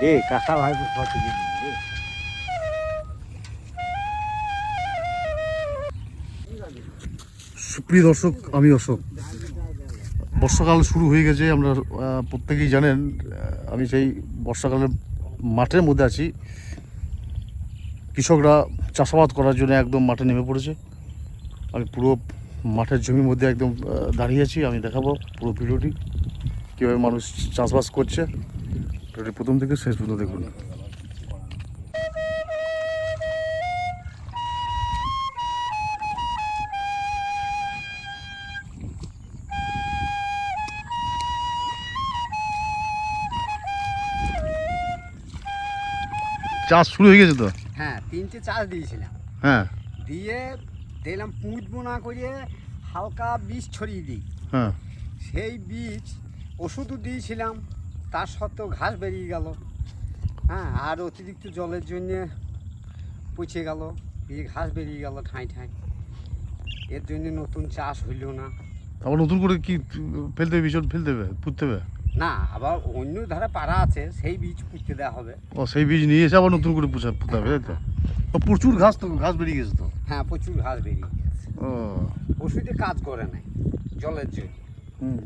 রে কাকা ভাই রে সুপ্রিয় দর্শক, আমি অশোক। বর্ষাকাল শুরু হয়ে গেছে, আমরা প্রত্যেকেই জানেন আমি সেই বর্ষাকালের মাঠের মধ্যে আছি। কৃষকরা চাষাবাদ করার জন্য একদম মাঠে নেমে পড়েছে। আমি পুরো মাঠের জমির মধ্যে একদম দাঁড়িয়ে আছি, আমি দেখাবো পুরো ভিডিওটি, কীভাবে মানুষ চাষবাস করছে। প্রথম থেকে শেষ পর্যন্ত দেখুন। চাষ শুরু হয়ে গেছে তো? হ্যাঁ তিনটে চাষ দিয়েছিলাম। হ্যাঁ। দিয়ে দিলাম পুঁতবো না করে হালকা বীজ ছড়িয়ে দিই। হ্যাঁ। সেই বীজ ওষুধও দিয়েছিলাম। তার সত্ত্বেও ঘাস বেরিয়ে গেল। হ্যাঁ আর অতিরিক্ত জলের জন্যে পচে গেল। দিয়ে ঘাস বেরিয়ে গেল ঠাঁই ঠাঁই। এর জন্য নতুন চাষ হইল না। আবার নতুন করে কি ফেলতে হবে ফেলতে হবে পুঁততে হবে? না আবার অন্য ধারে পাড়া আছে সেই বীজ পুঁততে দেওয়া হবে। ও সেই বীজ নিয়ে এসে আবার নতুন করে পুষা পুঁতে হবে তো? প্রচুর ঘাস তো ঘাস বেরিয়ে গেছে তো? হ্যাঁ প্রচুর ঘাস বেরিয়ে গেছে। ও। ওষুধে কাজ করে নাই জলের জন্য। হুম।